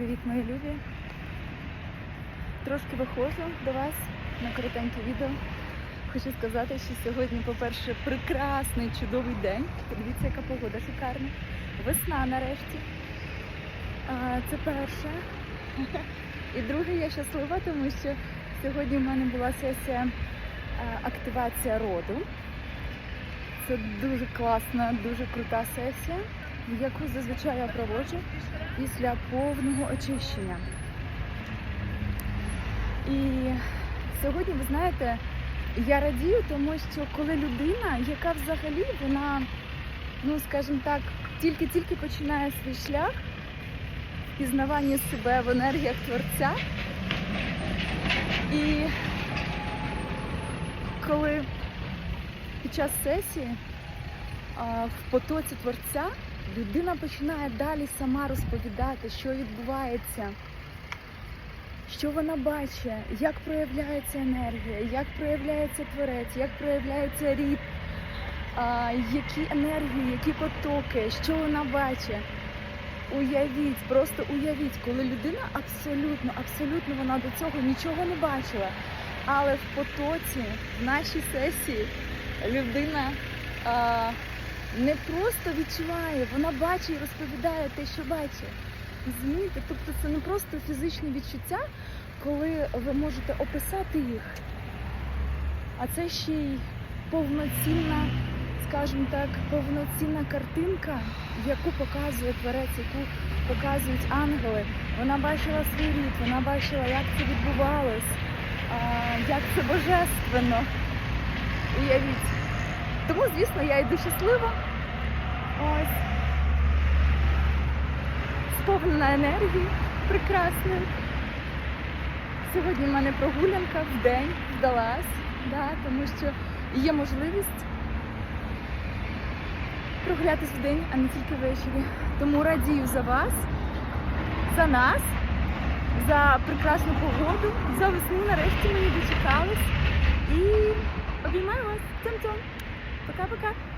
Привіт, мої любі. Трошки виходжу до вас на коротеньке відео. Хочу сказати, що сьогодні, по-перше, прекрасний чудовий день. Подивіться, яка погода шикарна. Весна нарешті. Це перше. І друге, я щаслива, тому що сьогодні в мене була сесія активація роду. Це дуже класна, дуже крута сесія, яку зазвичай я проводжу після повного очищення. І сьогодні, ви знаєте, я радію, тому що коли людина, яка взагалі вона, ну скажімо так, тільки-тільки починає свій шлях в пізнаванні себе в енергіях творця. І коли під час сесії в потоці творця людина починає далі сама розповідати, що відбувається, що вона бачить, як проявляється енергія, як проявляється творець, як проявляється рід, які енергії, які потоки, що вона бачить. Уявіть, просто уявіть, коли людина абсолютно, абсолютно вона до цього нічого не бачила. Але в потоці, в нашій сесії, людина не просто відчуває, вона бачить і розповідає те, що бачить. Розумієте? Тобто це не просто фізичні відчуття, коли ви можете описати їх, а це ще й повноцінна, скажімо так, повноцінна картинка, яку показує творець, яку показують ангели. Вона бачила свій рід, вона бачила, як це відбувалось, як це божественно. Уявіть. Тому, звісно, я йду щаслива. Ось. Сповнена енергії, прекрасною. Сьогодні в мене прогулянка в день вдалась, да, тому що є можливість прогулятись в день, а не тільки ввечері. Тому радію за вас, за нас, за прекрасну погоду, за весну нарешті мені дочекались. Пока-пока.